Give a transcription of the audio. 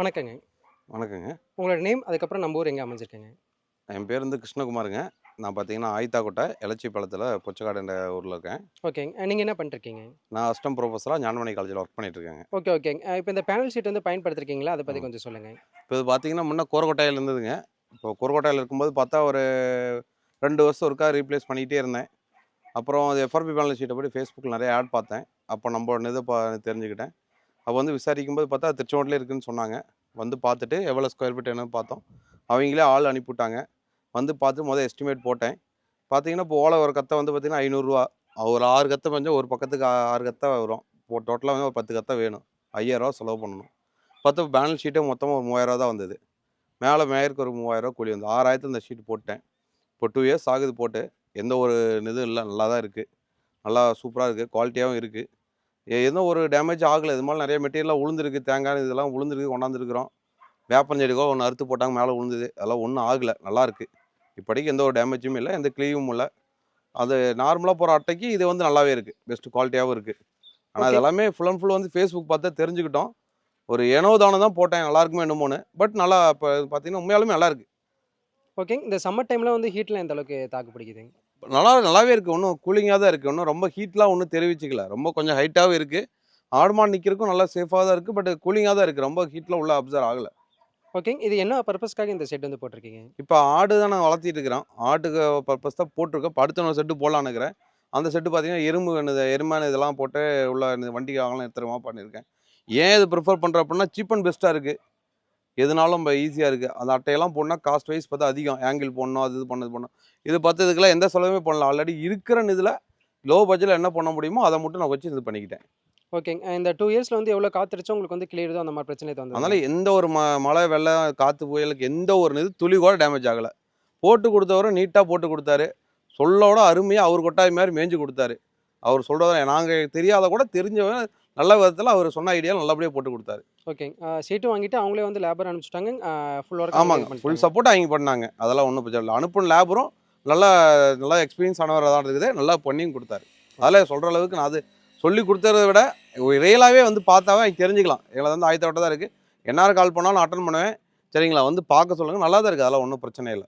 வணக்கங்க. வணக்கங்க. உங்களோட நேம் அதுக்கப்புறம் நம்ம ஊர் எங்கே அமைஞ்சிருக்குங்க? என் பேர் வந்து கிருஷ்ணகுமாருங்க. நான் பார்த்தீங்கன்னா ஆயித்தாக்கோட்டை எலச்சிப்பாளத்தில் பொச்சக்காடுன்ற ஊரில் இருக்கேன். ஓகேங்க. நீங்கள் என்ன பண்ணிருக்கீங்க நான் அசிஸ்டம் ப்ரொஃபஸராக ஞானமணி காலேஜில் ஒர்க் பண்ணிட்டு இருக்கேங்க ஓகே ஓகேங்க இப்போ இந்த பேனல் ஷீட் வந்து பயன்படுத்திருக்கீங்களா? அதை பற்றி. கொஞ்சம் சொல்லுங்கள் இப்போ இது பார்த்தீங்கன்னா முன்ன கோரக்கோட்டையில் இருந்ததுங்க. இப்போ கோரக்கோட்டையில் இருக்கும்போது பார்த்தா ஒரு ரெண்டு வருஷம் ஒருக்கா ரீப்ளேஸ் பண்ணிகிட்டே இருந்தேன். அப்புறம் அது எஃப்ஆர்பி பேனல் ஷீட்டை படி ஃபேஸ்புக்கில் நிறைய ஆட் பார்த்தேன். அப்போ நம்மளோட இதை தெரிஞ்சுக்கிட்டேன். அப்போ வந்து விசாரிக்கும்போது பார்த்தா திருச்செங்கோட்டில் இருக்குன்னு சொன்னாங்க. வந்து பார்த்துட்டு எவ்வளோ ஸ்கொயர் ஃபீட் என்னன்னு பார்த்தோம். அவங்களே ஆள் அனுப்பிவிட்டாங்க. வந்து பார்த்து முதல் எஸ்டிமேட் போட்டேன். பார்த்தீங்கன்னா இப்போ ஓலை ஒரு கத்தை வந்து பார்த்தீங்கன்னா ஐநூறுரூவா. ஒரு ஆறு கத்தை பஞ்சம் ஒரு பக்கத்துக்கு ஆறு கத்தை வரும். இப்போ டோட்டலாக வந்து ஒரு பத்து கத்தை வேணும். ஐயாயிரரூவா செலவு பண்ணணும். பத்து பேலன்ஸ் ஷீட்டே மொத்தமாக ஒரு மூவாயிரரூவா தான் வந்தது. மேலே மேயருக்கு ஒரு மூவாயிரரூவா கூலி வந்து ஆறாயிரத்து இந்த ஷீட் போட்டேன். இப்போ டூ இயர்ஸ் ஆகுது போட்டு. எந்த ஒரு இதுவும் இல்லை. நல்லா தான் இருக்குது நல்லா சூப்பராக இருக்குது குவாலிட்டியாகவும் இருக்குது எதுவும் ஒரு டேமேஜ் ஆகலை. இது மாதிரி நிறைய மெட்டீரியலாக உளுந்துருக்கு தேங்காய் இதெல்லாம் உளுந்துருக்கு கொண்டாந்துருக்குறோம். வேப்பஞ்செடிக்கோ ஒன்று அறுத்து போட்டாங்க மேலே உளுந்துது அதெல்லாம் ஒன்றும் ஆகலை. நல்லா இருக்கு. இப்போதைக்கு எந்த ஒரு டேமேஜும் இல்லை. எந்த கிளீவும் இல்லை. அது நார்மலாக போகிற அட்டைக்கு இது வந்து நல்லாவே இருக்குது பெஸ்ட் குவாலிட்டியாகவும் இருக்குது ஆனால் எல்லாமே ஃபுல் அண்ட் ஃபுல் வந்து ஃபேஸ்புக் பார்த்தா தெரிஞ்சுக்கிட்டோம். ஒரு ஏனோ தானோ தான் போட்டேன். நல்லா இருக்குமே என்னமோன்னு. பட் நல்லா இப்போ பார்த்தீங்கன்னா உண்மையாலுமே நல்லா இருக்கு. ஓகேங்க இந்த சம்மர் டைமில் வந்து ஹீட்டில் எந்த அளவுக்கு தாக்கு பிடிக்குதுங்க? நல்லா நல்லாவே இருக்குது ஒன்றும் கூலிங்காக தான் இருக்குது ஒன்றும் ரொம்ப ஹீட்லாம் ஒன்றும் தெரிவிச்சுக்கல. ரொம்ப கொஞ்சம் ஹைட்டாகவும் இருக்குது ஆடு மாடு நிற்கிறதுக்கும் நல்லா சேஃபாக தான் இருக்குது பட் கூலிங்காக தான் இருக்குது ரொம்ப ஹீட்டில் உள்ள அப்சர்வ் ஆகலை. ஓகேங்க இது என்ன பர்பஸ்க்காக இந்த செட் வந்து போட்டிருக்கீங்க? இப்போ ஆடு தான் நான் வளர்த்திட்டு இருக்கிறோம் ஆட்டுக்கு பர்பஸ் தான் போட்டிருக்கேன். படுத்தணும் செட்டு போடலான்னு இருக்கிறேன் அந்த செட்டு பார்த்தீங்கன்னா எறும்பு என்னது எருமான் இதெல்லாம் போட்டு உள்ள இந்த வண்டிக்கு வாங்கலாம் எடுத்துருமா பண்ணியிருக்கேன். ஏன் இது ப்ரிஃபர் பண்ணுறேன் அப்படின்னா சீப் அண்ட் பெஸ்ட்டாக இருக்குது எதுனாலும் நம்ம ஈஸியாக இருக்குது அந்த அட்டையெல்லாம் போடணும் காஸ்ட் வைஸ் பார்த்தா அதிகம். ஆங்கிள் போடணும் அது இது பண்ணது பண்ணணும். இது பார்த்து இதுக்கெல்லாம் எந்த செலவுமே பண்ணலாம் ஆல்ரெடி இருக்கிற இதில் லோ பட்ஜெட்டில் என்ன பண்ண முடியுமோ அதை மட்டும் நான் வச்சு இது பண்ணிக்கிட்டேன். ஓகேங்க இந்த டூ இயர்ஸில் வந்து எவ்வளோ காத்திருச்சோ உங்களுக்கு வந்து கிளியர் அந்த மாதிரி பிரச்சனை எதுவும் அதனால எந்த ஒரு ம மழை வெள்ளம் காற்று புயலுக்கு எந்த ஒரு இது துளி கூட டேமேஜ் ஆகலை. போட்டு கொடுத்தவரை நீட்டாக போட்டு கொடுத்தாரு. சொல்லோட அருமையாக அவர் கொட்டாய் மாதிரி மேய்ஞ்சு கொடுத்தாரு. அவர் சொல்கிறத நாங்கள் தெரியாத கூட தெரிஞ்சவன் நல்ல விதத்தில் அவர் சொன்ன ஐடியா நல்லபடியாக போட்டு கொடுத்தாரு. ஓகேங்க சீட்டும் வாங்கிட்டு அவங்களே வந்து லேபர் அனுப்பிச்சிட்டாங்க. ஃபுல் ஒர்க் ஆமாங்க. ஃபுல் சப்போர்ட் அவங்க பண்ணாங்க. அதெல்லாம் ஒன்றும் பிரச்சனை இல்லை. அனுப்புன லேபரும் நல்லா நல்லா எக்ஸ்பீரியன்ஸ் ஆனவராக தான் இருக்குது. நல்லா பண்ணியும் கொடுத்தாரு. அதில் சொல்கிற அளவுக்கு நான் அது சொல்லி கொடுத்ததை விட ரியலாகவே வந்து பார்த்தாவே அவங்க தெரிஞ்சுக்கலாம். எங்களை வந்து ஆயத்தோட்ட தான் இருக்குது எந்நேரம் கால் பண்ணாலும் அட்டன் பண்ணுவேன். சரிங்களா? வந்து பார்க்க சொல்லுங்கள் நல்லா தான் இருக்குது அதெல்லாம் ஒன்றும் பிரச்சனை இல்லை.